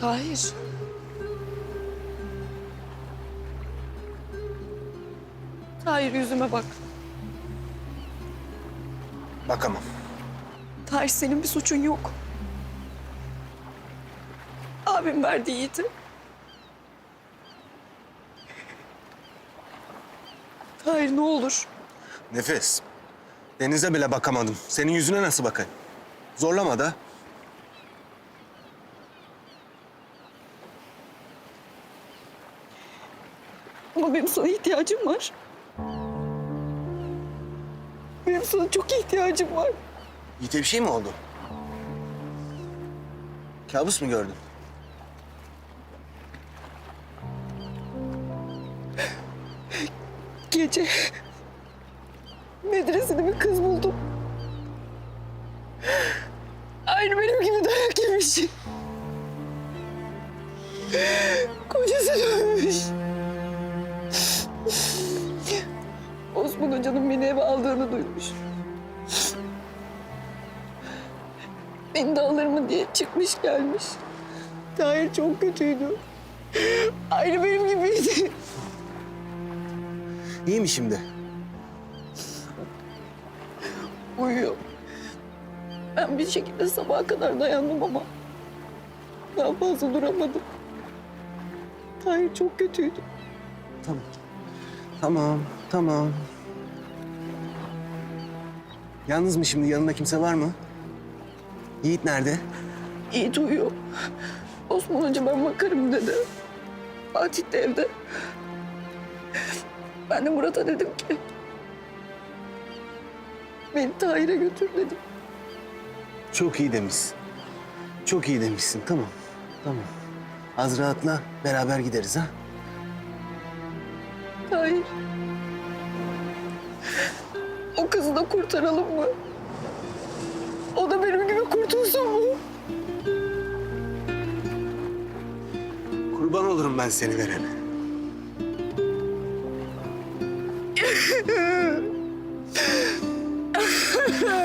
Tahir. Tahir yüzüme bak. Bakamam. Tahir senin bir suçun yok. Abim verdi Yiğit'i. Tahir ne olur. Nefes. Denize bile bakamadım. Senin yüzüne nasıl bakayım? Zorlama da. Ama benim sana ihtiyacım var. Benim sana çok ihtiyacım var. Yiğit'e bir şey mi oldu? Kabus mu gördün? Gece medresede bir kız buldum. Aynı benim gibi dayak yemiş. Kocası dövmüş. Beni de alır mı diye çıkmış gelmiş. Tahir çok kötüydü. Aynı benim gibiydi. İyi mi şimdi? uyuyor. Ben bir şekilde sabaha kadar dayandım ama daha fazla duramadım. Tahir çok kötüydü. Tamam. Tamam, tamam. Yalnız mı şimdi? Yanında kimse var mı? Yiğit nerede? Yiğit uyuyor. Osman Hoca ben bakarım dedi. Fatih de evde. Ben de Murat'a dedim ki... Beni Tahir'e götür dedim. Çok iyi demişsin. Çok iyi demişsin. Tamam, tamam. Az rahatla, beraber gideriz ha. Tahir. O kızı da kurtaralım mı? Ben seni veren.